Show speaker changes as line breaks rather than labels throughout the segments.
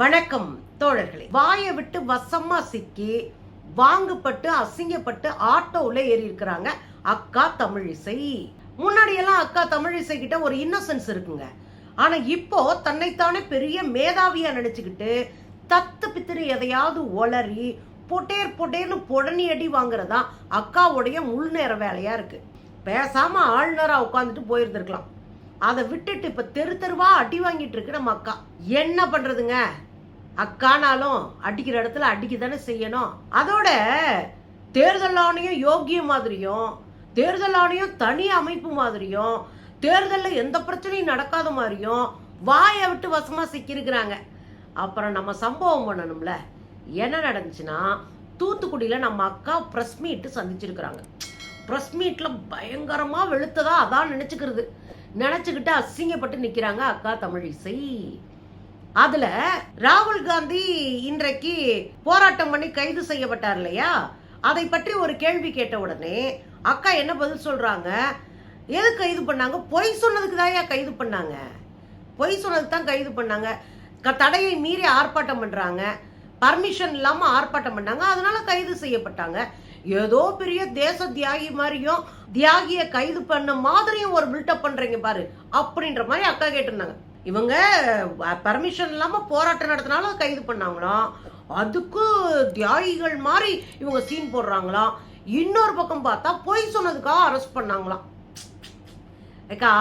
வணக்கம் தோழர்களே. வாயை விட்டு வசமா சிக்கி வாங்கப்பட்டு அசிங்கப்பட்டு ஆட்டோவில் ஏறி இருக்கிறாங்க அக்கா தமிழிசை. முன்னாடியெல்லாம் அக்கா தமிழிசை கிட்ட ஒரு இன்னசென்ஸ் இருக்குங்க. ஆனா இப்போ தன்னைத்தானே பெரிய மேதாவியா நினைச்சுக்கிட்டு தத்து பித்திரி எதையாவது ஒளறி பொட்டேர் பொட்டேர்னு புடனி அடி வாங்குறதா அக்காவுடைய முழு நேர வேலையா இருக்கு. பேசாம ஆளுநரா உட்காந்துட்டு போயிருந்திருக்கலாம். அதை விட்டுட்டு இப்ப தெரு தெருவா அடி வாங்கிட்டு இருக்கு நம்ம அக்கா. என்ன பண்றதுங்க? அக்கானாலும் அடிக்கிற இடத்துல அடிக்க தானே செய்யணும். அதோட தேர்தல் ஆணையம் யோக்கிய மாதிரியும் தேர்தல் ஆணையம் தனி அமைப்பு மாதிரியும் தேர்தலில் எந்த பிரச்சனையும் நடக்காத மாதிரியும் வாயை விட்டு வசமாக சிக்கியிருக்கிறாங்க. அப்புறம் நம்ம சம்பவம் பண்ணணும்ல. என்ன நடந்துச்சுன்னா தூத்துக்குடியில் நம்ம அக்கா ப்ரெஸ் மீட்டு சந்திச்சிருக்கிறாங்க. ப்ரெஸ் மீட்டில் பயங்கரமாக வெளுத்ததா அதான் நினச்சிக்கிறது. நினச்சிக்கிட்டு அசிங்கப்பட்டு நிற்கிறாங்க அக்கா தமிழிசை. அதுல ராகுல் காந்தி இன்றைக்கு போராட்டம் பண்ணி கைது செய்யப்பட்டார் இல்லையா? அதை பற்றி ஒரு கேள்வி கேட்ட உடனே அக்கா என்ன பதில் சொல்றாங்க? எது கைது பண்ணாங்க? பொய் சொன்னதுக்கு தான் கைது பண்ணாங்க. பொய் சொன்னதுக்கு தான் கைது பண்ணாங்க. க- தடையை மீறி ஆர்ப்பாட்டம் பண்றாங்க. பர்மிஷன் இல்லாம ஆர்ப்பாட்டம் பண்ணாங்க. அதனால கைது செய்யப்பட்டாங்க. ஏதோ பெரிய தேச தியாகி மாதிரியும் தியாகிய கைது பண்ண மாதிரியும் ஒரு பில்டப் பண்றீங்க பாரு அப்படின்ற மாதிரி அக்கா கேட்டிருந்தாங்க. இவங்க பர்மிஷன் இல்லாம போராட்டம் நடத்தினாலும் கைது பண்ணாங்களாம். அதுக்கு தியாகிகள் மாதிரி இவங்க சீன் போடுறாங்களாம். இன்னொரு பக்கம் பார்த்தா பொய் சொன்னதுக்காக அரெஸ்ட் பண்ணாங்களாம். ஏக்கா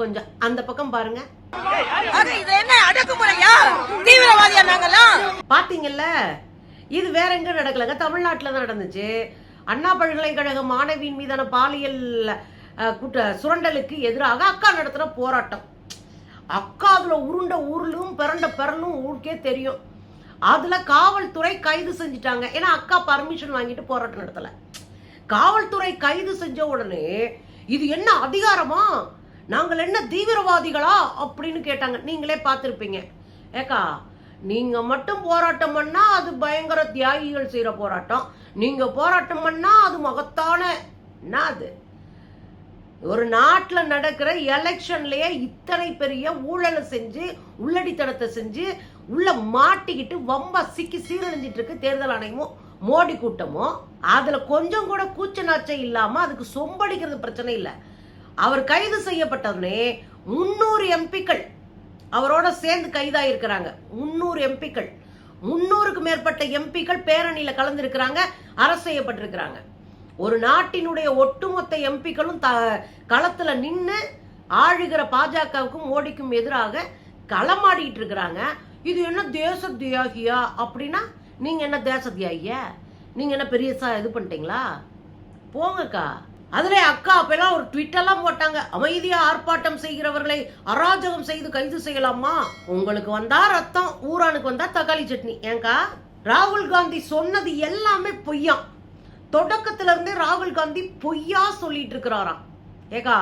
கொஞ்சம் அந்த பக்கம் பாருங்க. பாத்தீங்கல்ல இது வேற எங்க நடக்கலங்க? தமிழ்நாட்டுல தான் நடந்துச்சு. அண்ணா பல்கலைக்கழக மாணவியின் மீதான பாலியல் குற்ற சுரண்டலுக்கு எதிராக அக்கா நடத்துற போராட்டம். அக்காதுல உருண்ட உருளும் பிறண்ட பிறலும் ஊருக்கே தெரியும். அதுல காவல்துறை கைது செஞ்சுட்டாங்க. ஏன்னா அக்கா பர்மிஷன் வாங்கிட்டு போராட்டம் நடத்தல. காவல்துறை கைது செஞ்ச உடனே இது என்ன அதிகாரமா? நாங்கள் என்ன தீவிரவாதிகளா? அப்படின்னு கேட்டாங்க. நீங்களே பார்த்துருப்பீங்க. ஏக்கா நீங்க மட்டும் போராட்டம் பண்ணா அது பயங்கர தியாகிகள் செய்யற போராட்டம். நீங்க போராட்டம் பண்ணா அது மகத்தான என்ன அது? ஒரு நாட்டில் நடக்கிற எலெக்ஷன்லயே இத்தனை பெரிய ஊழலை செஞ்சு உள்ளடித்தனத்தை செஞ்சு உள்ள மாட்டிக்கிட்டு வம்ப சிக்கி சீரழிஞ்சிட்டு இருக்கு தேர்தல் ஆணையமும் மோடி கூட்டமும் அதுல கொஞ்சம் கூட கூச்ச நாச்சம் இல்லாம அதுக்கு சொம்படிக்கிறது பிரச்சனை இல்லை. அவர் கைது செய்யப்பட்டதுனே முன்னூறு எம்பிக்கள் அவரோட சேர்ந்து கைதாயிருக்கிறாங்க. முன்னூறு எம்பிக்கள். முன்னூறுக்கு மேற்பட்ட எம்பிக்கள் பேரணியில கலந்துருக்கிறாங்க அரசு செய்யப்பட்டிருக்கிறாங்க. ஒரு நாட்டினுடைய ஒட்டுமொத்த எம்பிக்களும் த களத்தில் நின்று ஆழுகிற பாஜகவுக்கும் மோடிக்கும் எதிராக களமாடிட்டு இருக்கிறாங்க. இது என்ன தேச தியாகியா? அப்படின்னா நீங்கள் என்ன தேச தியாகியா? நீங்கள் என்ன பெரியசா இது பண்ணிட்டீங்களா? போங்கக்கா. அதில் அக்கா அப்பெல்லாம் ஒரு ட்விட்டெல்லாம் போட்டாங்க. அமைதியாக ஆர்ப்பாட்டம் செய்கிறவர்களை அராஜகம் செய்து கைது செய்யலாமா? உங்களுக்கு வந்தா ரத்தம் ஊரானுக்கு வந்தா தக்காளி சட்னி. ஏங்கா? ராகுல் காந்தி சொன்னது எல்லாமே பொய்யாம். தொடக்கத்துல இருந்தே ராகுல் காந்தி பொய்யா சொல்லிட்டு இருக்கிறாராம் ஏகா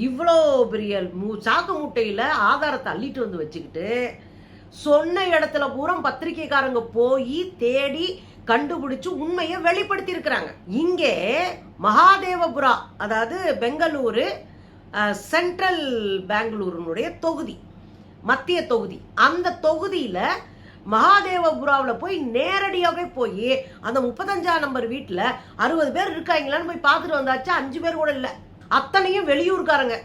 இவ்வளோ பெரிய மூ சாக்கு மூட்டையில் ஆதாரத்தை அள்ளிட்டு வந்து வச்சுக்கிட்டு சொன்ன இடத்துல பூரா பத்திரிக்கைக்காரங்க போய் தேடி கண்டுபிடிச்சு உண்மையை வெளிப்படுத்தி இருக்கிறாங்க இங்கே மகாதேவபுரா அதாவது பெங்களூரு சென்ட்ரல் பெங்களூருனுடைய தொகுதி மத்திய தொகுதி அந்த தொகுதியில் மகாதேவபுராவில் போய் நேரடியாகவே போய் அந்த முப்பத்தஞ்சாம் நம்பர் வீட்டில் அறுபது பேர் இருக்காங்களான்னு போய் பார்த்துட்டு வந்தாச்சு? அஞ்சு பேர் கூட இல்லை. அத்தனையும் வெளியூர்காரங்க.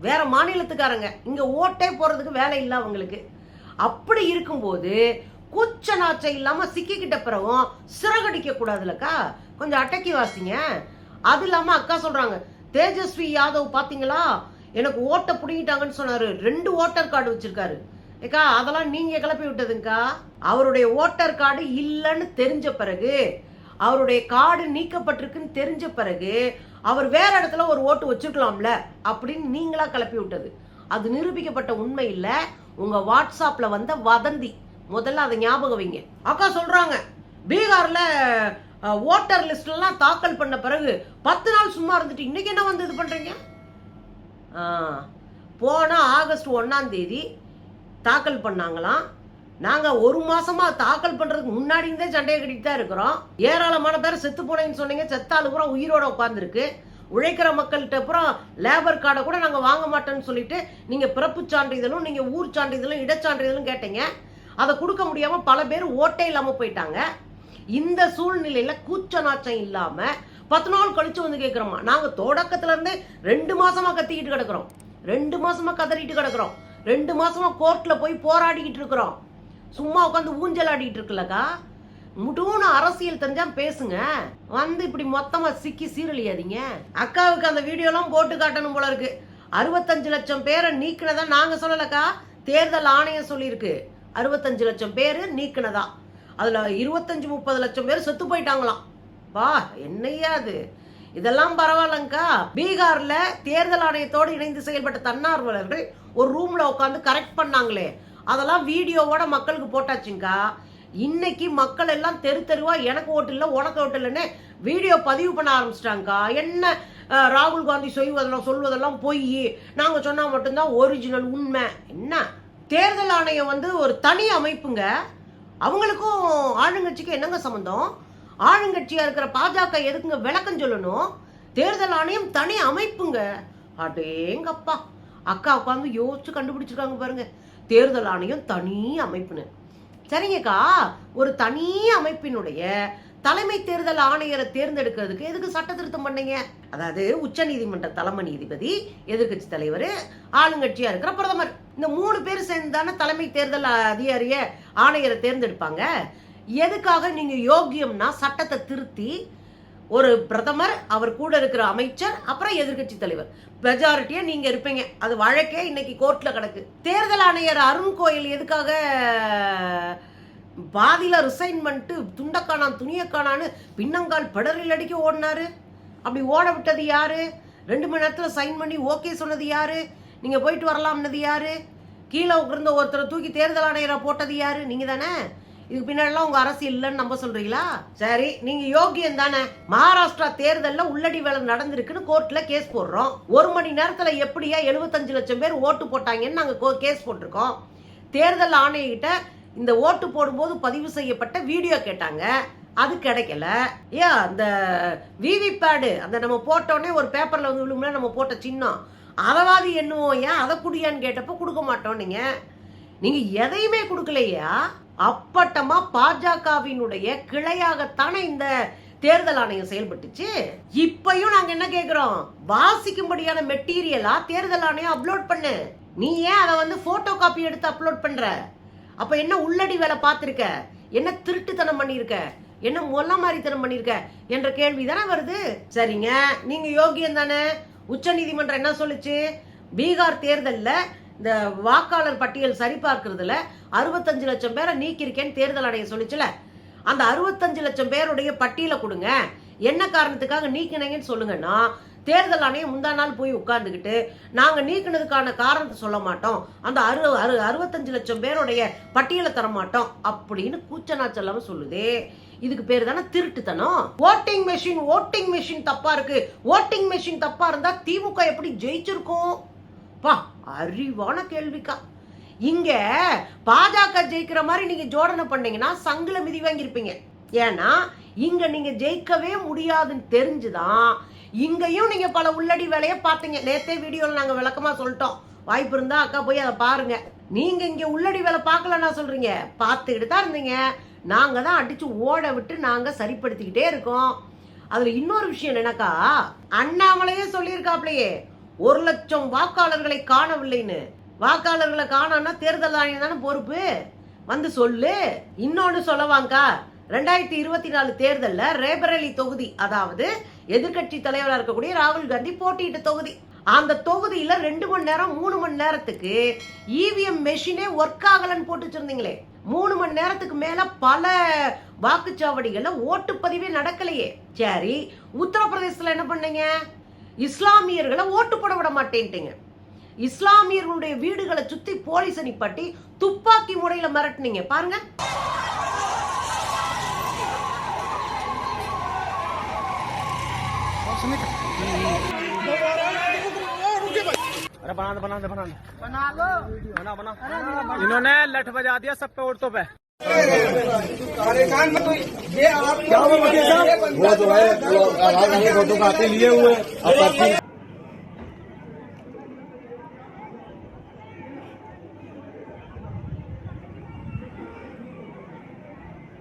வேற மாநிலத்துக்காரங்க. இங்க ஓட்டே போறதுக்கு வேலை இல்லை அவங்களுக்கு. அப்படி இருக்கும்போது கூச்ச நாச்சம் இல்லாம சிக்கிக்கிட்ட பிறகும் சிறகடிக்க கூடாதுலக்கா? கொஞ்சம் அட்டக்கி வாசிங்க. அது இல்லாம அக்கா சொல்றாங்க தேஜஸ்வி யாதவ் பார்த்தீங்களா எனக்கு ஓட்டை பிடிங்கிட்டாங்கன்னு சொன்னாரு. ரெண்டு ஓட்டர் கார்டு வச்சிருக்காரு. ஏக்கா அதெல்லாம் நீங்க கிளப்பி விட்டதுங்கக்கா அவருடைய ஓட்டர் கார்டு இல்லைன்னு தெரிஞ்ச பிறகு அவருடைய கார்டு நீக்கப்பட்டிருக்குன்னு தெரிஞ்ச பிறகு அவர் வேற இடத்துல ஒரு ஓட்டு வச்சுக்கலாம்ல அப்படின்னு நீங்களா கிளப்பி விட்டது. அது நிரூபிக்கப்பட்ட உண்மை இல்ல. உங்க வாட்ஸ்அப்ல வந்த வதந்தி. முதல்ல அதை ஞாபகம் வைங்க. அக்கா சொல்றாங்க பீகார்ல ஓட்டர் லிஸ்ட் எல்லாம் தாக்கல் பண்ண பிறகு பத்து நாள் சும்மா இருந்துட்டு இன்னைக்கு என்ன வந்து இது பண்றீங்க? ஆ, போன ஆகஸ்ட் ஒன்னாம் தேதி தாக்கல் பண்ணாங்களாம் நாங்கள் ஒரு மாசமா தாக்கல் பண்றதுக்கு முன்னாடி இருந்தே சண்டையை கட்டிட்டு தான் இருக்கிறோம். ஏராளமான பேர் செத்து போனேன்னு சொன்னீங்க. செத்தாலு பூரா உயிரோட உட்காந்துருக்கு உழைக்கிற மக்கள்கிட்ட அப்புறம் லேபர் கார்டை கூட நாங்கள் வாங்க மாட்டோம்னு சொல்லிட்டு நீங்கள் பிறப்பு சான்றிதழும் நீங்கள் ஊர் சான்றிதழும் இடச்சான்றிதழும் கேட்டீங்க. அதை கொடுக்க முடியாமல் பல பேர் ஓட்டே இல்லாமல் போயிட்டாங்க. இந்த சூழ்நிலையில் கூச்ச நாச்சம் இல்லாமல் பத்து நாள் கழிச்சு வந்து கேட்குறோமா நாங்கள் தொடக்கத்துலேருந்து ரெண்டு மாதமாக கத்திக்கிட்டு கிடக்குறோம். ரெண்டு மாதமாக கதறிட்டு கிடக்குறோம். ரெண்டு மாசமா கோர்ட்ல போய் போராடிக்கிட்டு இருக்கிறோம். சும்மா உட்காந்து ஊஞ்சல் ஆடிக்கிட்டு இருக்குல்லக்கா முட்டுன்னு அரசியல் தெரிஞ்சா பேசுங்க. வந்து இப்படி மொத்தமா சிக்கி சீரழியாதீங்க. அக்காவுக்கு அந்த வீடியோலாம் போட்டு காட்டணும் போல இருக்கு. அறுபத்தஞ்சு லட்சம் பேரை நீக்கினதா நாங்க சொல்லலக்கா? தேர்தல் ஆணையம் சொல்லியிருக்கு. அறுபத்தஞ்சு லட்சம் பேர் நீக்கினதா. அதுல இருபத்தஞ்சு முப்பது லட்சம் பேர் செத்து போயிட்டாங்களாம். வா என்னையா அது? இதெல்லாம் பரவாயில்லங்கக்கா பீகார்ல தேர்தல் ஆணையத்தோடு இணைந்து செயல்பட்ட தன்னார்வலர்கள் ஒரு ரூம்ல உட்காந்து கரெக்ட் பண்ணாங்களே. அதெல்லாம் வீடியோவோட மக்களுக்கு போட்டாச்சுங்கக்கா இன்னைக்கு மக்கள் எல்லாம் தெரு தெருவா எனக்கு ஓட்டு இல்லை உனக்கு ஓட்டு இல்லைன்னு வீடியோ பதிவு பண்ண ஆரம்பிச்சிட்டாங்கக்கா. என்ன ராகுல் காந்தி செய்வதெல்லாம் சொல்வதெல்லாம் பொய். நாங்க சொன்னா மட்டும்தான் ஒரிஜினல் உண்மை. என்ன? தேர்தல் ஆணையம் வந்து ஒரு தனி அமைப்புங்க. அவங்களுக்கும் ஆளுங்கட்சிக்கு என்னங்க சம்மந்தம் ஆளுங்கட்சியா இருக்கிற பாஜக எதுக்குங்க விளக்கம் சொல்லணும்? தேர்தல் ஆணையம் தனி அமைப்புங்க. அடேங்கப்பா. அக்கா உட்காந்து யோசிச்சு கண்டுபிடிச்சிருக்காங்க பாருங்க. தேர்தல் ஆணையம் தனி அமைப்புன்னு. சரிங்கக்கா. ஒரு தனி அமைப்பினுடைய தலைமை தேர்தல் ஆணையரை தேர்ந்தெடுக்கிறதுக்கு எதுக்கு சட்ட திருத்தம் பண்ணீங்க? அதாவது உச்ச நீதிமன்ற தலைமை நீதிபதி எதிர்க்கட்சி தலைவர் ஆளுங்கட்சியா இருக்கிற பிரதமர். இந்த மூணு பேர் சேர்ந்து தானே தலைமை தேர்தல் அதிகாரிய ஆணையரை தேர்ந்தெடுப்பாங்க. எதுக்காக நீங்க யோக்கியம்னா சட்டத்தை திருத்தி ஒரு பிரதமர் அவர் கூட இருக்கிற அமைச்சர் அப்புறம் எதிர்க்கட்சி தலைவர். மெஜாரிட்டியா நீங்க இருப்பீங்க. அது வழக்கே இன்னைக்கு கோர்ட்ல கிடக்கு. தேர்தல் ஆணையர் அருண் கோயில் எதுக்காக பாதியில ரிசைன் பண்ணிட்டு துண்டக்கானான் துணியக்கானான்னு பின்னங்கால் படரில் அடிக்க ஓடினாரு. அப்படி ஓட விட்டது யாரு? ரெண்டு மணி நேரத்தில் சைன் பண்ணி ஓகே சொன்னது யாரு? நீங்க போயிட்டு வரலாம்னது யாரு? கீழே இருந்த ஒருத்தரை தூக்கி தேர்தல் ஆணையரை போட்டது யாரு? நீங்க தானே இதுக்கு பின்னாடிலாம் உங்க அரசு இல்லைன்னு நம்ப சொல்றீங்களா? சரி நீங்க யோகியம் தானே. மகாராஷ்டிரா தேர்தல்ல உள்ளடி வேலை நடந்திருக்குன்னு கோர்ட்ல கேஸ் போடுறோம். ஒரு மணி நேரத்துல எப்படியா எழுபத்தஞ்சு லட்சம் பேர் ஓட்டு போட்டாங்கன்னு நாங்க கோ- கேஸ் போட்டிருக்கோம். தேர்தல் ஆணையகிட்ட இந்த ஓட்டு போடும்போது பதிவு செய்யப்பட்ட வீடியோ கேட்டாங்க. அது கிடைக்கல. ஏன்? அந்த விவிபேடு அந்த நம்ம போட்டோடனே ஒரு பேப்பர்ல வந்து விழுமுல நம்ம போட்ட சின்னம். அதவாது என்னவோம் ஏன்? அதை குடியான்னு கேட்டப்ப கொடுக்க மாட்டோம் நீங்க. நீங்க எதையுமே கொடுக்கலையா? அப்பட்டமா பாஜகவினுடைய கிளையாகத்தானே இந்த தேர்தல் ஆணையம் செயல்பட்டுச்சு? இப்பயும் நாங்க என்ன கேக்குறோம்? வாசிக்கும்படியான மெட்டீரியலா தேர்தல் ஆணையம் அப்லோட் பண்ணு. நீ ஏன் அதை வந்து போட்டோ காப்பி எடுத்து அப்லோட் பண்ற? அப்ப என்ன உள்ளடி வேலை பார்த்திருக்க? என்ன திருட்டுத்தனம் பண்ணியிருக்க என்ன மொல்ல மாதிரித்தனம் பண்ணியிருக்க என்ற கேள்வி தானே வருது. சரிங்க நீங்க யோகியம் தானே? உச்ச நீதிமன்றம் என்ன சொல்லுச்சு? பீகார் தேர்தலில் இந்த வாக்காளர் பட்டியல் சரிபார்க்கறதுல அறுபத்தஞ்சு லட்சம் பேரை நீக்கியிருக்கேன்னு தேர்தல் ஆணையம் சொல்லிச்சுல. அந்த அறுபத்தஞ்சு லட்சம் பேருடைய பட்டியலை கொடுங்க. என்ன காரணத்துக்காக நீக்கினீங்கன்னு சொல்லுங்கன்னா தேர்தல் ஆணையம் முந்தா நாள் போய் உட்கார்ந்துக்கிட்டு நாங்க நீக்கினதுக்கான காரணத்தை சொல்ல மாட்டோம். அந்த அறு அறு அறுபத்தஞ்சு லட்சம் பேருடைய பட்டியலை தர மாட்டோம் அப்படின்னு கூச்சநாச்சல்லாம சொல்லுதே. இதுக்கு பேர் தானே திருட்டுத்தனம். ஓட்டிங் மெஷின் ஓட்டிங் மெஷின் தப்பா இருக்கு. ஓட்டிங் மெஷின் தப்பா இருந்தா திமுக எப்படி ஜெயிச்சிருக்கும்? பா அறிவான கேள்விக்கா. இங்க பாஜக ஜெயிக்கிற மாதிரி நீங்க ஜோடனை பண்ணீங்கன்னா சங்குல மிதி வாங்கியிருப்பீங்க. ஏன்னா இங்க நீங்க ஜெயிக்கவே முடியாதுன்னு தெரிஞ்சுதான் இங்கேயும் நீங்க பல உள்ளடி வேலையை பார்த்தீங்க. நேத்தே வீடியோவில் நாங்கள் விளக்கமா சொல்லிட்டோம். வாய்ப்பு இருந்தா அக்கா போய் அதை பாருங்க. நீங்க இங்க உள்ளடி வேலை பார்க்கலன்னா சொல்றீங்க. பார்த்துக்கிட்டு தான் இருந்தீங்க. நாங்க தான் அடிச்சு ஓட விட்டு நாங்க சரிப்படுத்திக்கிட்டே இருக்கோம். அதுல இன்னொரு விஷயம் என்னக்கா? அண்ணாமலையே சொல்லியிருக்காப்லையே. ஒரு லட்சம் வாக்காளர்களை காணவில்லைன்னு. வாக்காளர்களை காணோம்னா தேர்தல் ஆணையம் தானே பொறுப்பு? வந்து சொல்லு. இன்னொன்று சொல்லவாங்கக்கா. ரெண்டாயிரத்தி இருபத்தி நாலு தேர்தலில் ரேபரேலி தொகுதி அதாவது எதிர்க்கட்சி தலைவராக இருக்கக்கூடிய ராகுல் காந்தி போட்டியிட்ட தொகுதி. அந்த தொகுதியில ரெண்டு மணி நேரம் மூணு மணி நேரத்துக்கு இவிஎம் மெஷினே ஒர்க் ஆகலன்னு போட்டு வச்சிருந்தீங்களே. மூணு மணி நேரத்துக்கு மேல பல வாக்குச்சாவடிகள்ல ஓட்டுப்பதிவே நடக்கலையே. சரி உத்தரப்பிரதேசத்துல என்ன பண்ணீங்க? இஸ்லாமியர்களை ஓட்டு போட விட மாட்டேன்ட்டீங்க இஸ்லாமியர்களுடைய வீடுகளை சுத்தி போலீஸ் நிப்பாட்டி துப்பாக்கி முறையில மிரட்டுனீங்க பாருங்க
अरे बना दे बना दे बना दे बना लो बना बना इन्होंने लठ बजा दिया सब पे औरतों पे
वो जो है वो आधार कार्ड की फोटो कापी लिए हुए अब पर्ची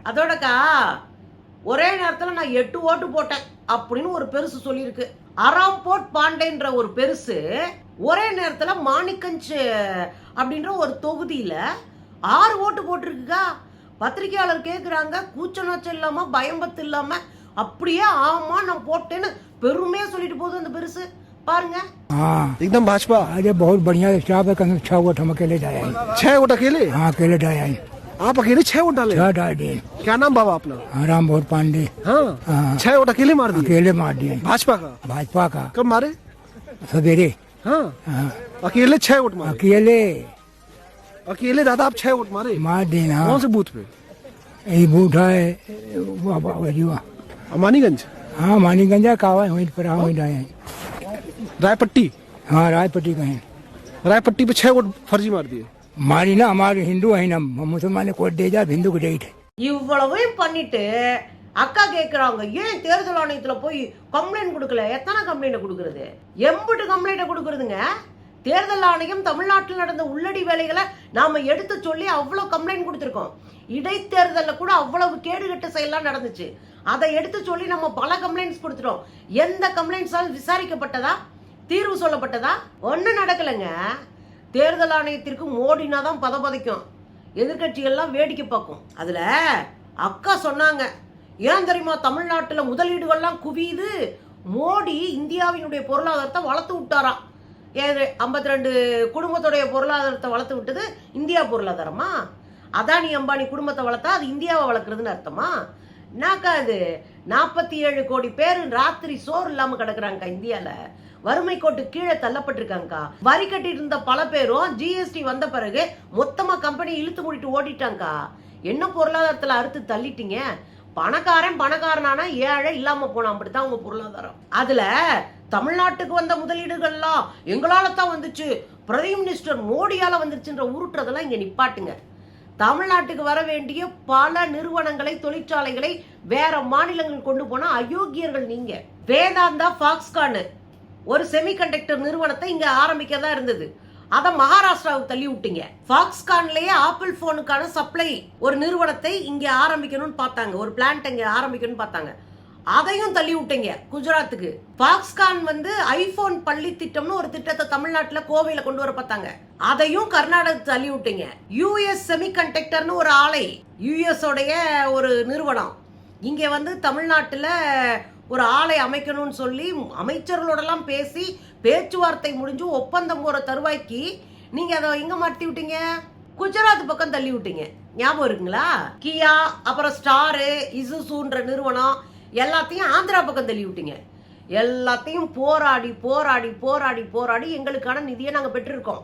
அதோடக்கா ஒரே நேரத்துல நான் எட்டு ஓட்டு போட்டேன் அப்படின்னு ஒரு பெருசு சொல்லியிருக்கு அராம்போட் பாண்டேன்ற ஒரு பெருசு ஒரே நேரத்துல மாணிக்கஞ்ச் அப்படின்ற ஒரு தொகுதியில ஆறு ஓட்டு போட்டிருக்குக்கா பத்திரிக்கையாளர் கேக்குறாங்க கூச்ச நாச்சம் இல்லாம பயம்பத்து இல்லாம அப்படியே ஆமா நான் போட்டேன்னு பெருமையா சொல்லிட்டு போகுது அந்த பெருசு பாருங்க
हाँ
एकदम भाजपा
अरे बहुत बढ़िया स्टाफ है कम से छह वोट हम अकेले जाए हैं
छह वोट अकेले
हाँ अकेले जाए हैं
आप अकेले छह वोट डाले
छह डाल दिए
क्या नाम बाबा अपना
हाँ, राम भोट पांडे
हाँ
हाँ।
छह वोट अकेले मार दिए
अकेले मार दिए
भाजपा का
भाजपा का
कब मारे
सवेरे
हाँ
हाँ,
अकेले छह वोट मारे
अकेले
अकेले दादा आप छह वोट मारे
मार देना
कौन से बूथ पे
यही बूढ़ा है वो- वो- वो जुआ।
अमानीगंज
हाँ मानीगंजा कावा वहीं पर हाँ वहीं जाए हैं
रायपट्टी
हाँ रायपट्टी कहें
रायपट्टी पे छह वोट फर्जी मार दिए
मारी ना हमारे हिंदू है ना मुसलमान ने कोट दे जा हिंदू को डेट है
இவ்வளவையும் பண்ணிட்டு அக்கா கேக்குறாங்க ஏன் தேர்தல் ஆணையத்துல போய் கம்ப்ளைண்ட் கொடுக்கல எத்தனை கம்ப்ளைண்ட் கொடுக்கறது எம்புட்டு கம்ப்ளைண்ட் கொடுக்கறதுங்க தேர்தல் ஆணையம் தமிழ்நாட்டில் நடந்த உள்ளடி வேலைகளை நாம எடுத்து சொல்லி அவ்வளோ கம்ப்ளைண்ட் கொடுத்துருக்கோம். இடைத்தேர்தலில் கூட அவ்வளவு கேடுகட்ட செயலாம் நடந்துச்சு. அதை எடுத்து சொல்லி நம்ம பல கம்ப்ளைண்ட்ஸ் கொடுத்துட்டோம். எந்த கம்ப்ளைண்ட்ஸால் விசாரிக்கப்பட்டதா? தீர்வு சொல்லப்பட்டதா? ஒன்றும் நடக்கலைங்க. தேர்தல் ஆணையத்திற்கு மோடினா தான் பதபதைக்கும். எதிர்கட்சிகள்லாம் வேடிக்கை பார்க்கும். அதில் அக்கா சொன்னாங்க ஏன் தெரியுமா தமிழ்நாட்டில் முதலீடுகள்லாம் குவியுது? மோடி இந்தியாவினுடைய பொருளாதாரத்தை வளர்த்து விட்டாராம். ஏழு ஐம்பத்தி ரெண்டு குடும்பத்துடைய பொருளாதாரத்தை வளர்த்து விட்டது இந்தியா பொருளாதாரமா? அதானி அம்பானி குடும்பத்தை வளர்த்தா அது இந்தியாவை வளர்க்குறதுன்னு அர்த்தமா? என்னக்கா இது? நாற்பத்தி ஏழு கோடி பேர் ராத்திரி சோறு இல்லாமல் கிடக்குறாங்கக்கா இந்தியாவில் வறுமை கோட்டு கீழே தள்ளப்பட்டிருக்காங்கக்கா. வரி கட்டிட்டு இருந்த பல பேரும் ஜிஎஸ்டி வந்த பிறகு மொத்தமாக கம்பெனி இழுத்து மூடிட்டு ஓடிட்டாங்கக்கா. என்ன பொருளாதாரத்தில் அறுத்து தள்ளிட்டீங்க? பணக்காரன் பணக்காரனானா ஏழை இல்லாமல் போனான் அப்படித்தான் உங்க பொருளாதாரம். அதுல தமிழ்நாட்டுக்கு வந்த முதலீடுகள்லாம் எங்களால் தான் வந்துச்சு. பிரதம மினிஸ்டர் மோடியால் வந்துருச்சுன்ற உருட்டுறதெல்லாம் இங்கே நிப்பாட்டுங்க. தமிழ்நாட்டுக்கு வர வேண்டிய பல நிறுவனங்களை தொழிற்சாலைகளை வேற மாநிலங்கள் கொண்டு போனால் அயோக்கியர்கள் நீங்க. வேதாந்தா ஃபாக்ஸ்கான் ஒரு செமிகண்டக்டர் நிறுவனத்தை இங்க ஆரம்பிக்கதா இருந்தது. அதை மகாராஷ்டிராவுக்கு தள்ளி விட்டீங்க. ஃபாக்ஸ்கான்லயே ஆப்பிள் போனுக்கான சப்ளை ஒரு நிறுவனத்தை இங்க ஆரம்பிக்கணும்னு பார்த்தாங்க. ஒரு பிளான்ட் இங்க ஆரம்பிக்கணும்னு பார்த்தாங்க. அதையும் தள்ளி விட்டீங்க குஜராத்துக்கு. பாக்ஸ்கான் வந்து ஐபோன் பள்ளி திட்டம்னு ஒரு திட்டத்தை தமிழ்நாட்டில் கோவையில் கொண்டு வர பார்த்தாங்க. அதையும் கர்நாடக தள்ளி விட்டீங்க. யூஎஸ் செமிகண்டக்டர்னு ஒரு ஆலை யூஎஸ் உடைய ஒரு நிறுவனம். இங்கே வந்து தமிழ்நாட்டில் ஒரு ஆலை அமைக்கணும்னு சொல்லி அமைச்சர்களோடலாம் பேசி பேச்சுவார்த்தை முடிஞ்சு ஒப்பந்தம் போகிற தருவாய்க்கு நீங்கள் அதை எங்கே மாட்டி விட்டீங்க? குஜராத் பக்கம் தள்ளி விட்டீங்க. ஞாபகம் இருக்குங்களா? கியா அப்புறம் ஸ்டாரு இசுசுன்ற நிறுவனம் எல்லாத்தையும் ஆந்திரா பக்கம் தள்ளி விட்டீங்க எல்லாத்தையும் போராடி போராடி போராடி போராடி எங்களுக்கான நிதியை நாங்கள் பெற்றிருக்கோம்.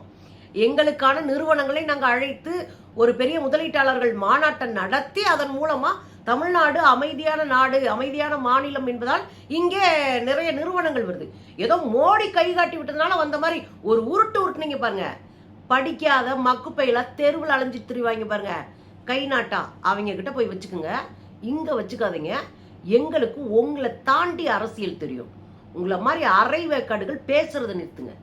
எங்களுக்கான நிறுவனங்களை நாங்கள் அழைத்து ஒரு பெரிய முதலீட்டாளர்கள் மாநாட்டை நடத்தி அதன் மூலமாக தமிழ்நாடு அமைதியான நாடு அமைதியான மாநிலம் என்பதால் இங்கே நிறைய நிறுவனங்கள் வருது. ஏதோ மோடி கை காட்டி விட்டதுனால வந்த மாதிரி ஒரு உருட்டு உருட்டுனீங்க பாருங்க. படிக்காத மக்குப்பையில தெருவில் அலைஞ்சு திரிவாங்க பாருங்க. கை நாட்டா அவங்க கிட்ட போய் வச்சுக்கோங்க. இங்கே வச்சுக்காதீங்க. எங்களுக்கு உங்களை தாண்டி அரசியல் தெரியும். உங்களை மாதிரி அரை வேக்காடுகள் பேசுறதை நிறுத்துங்க.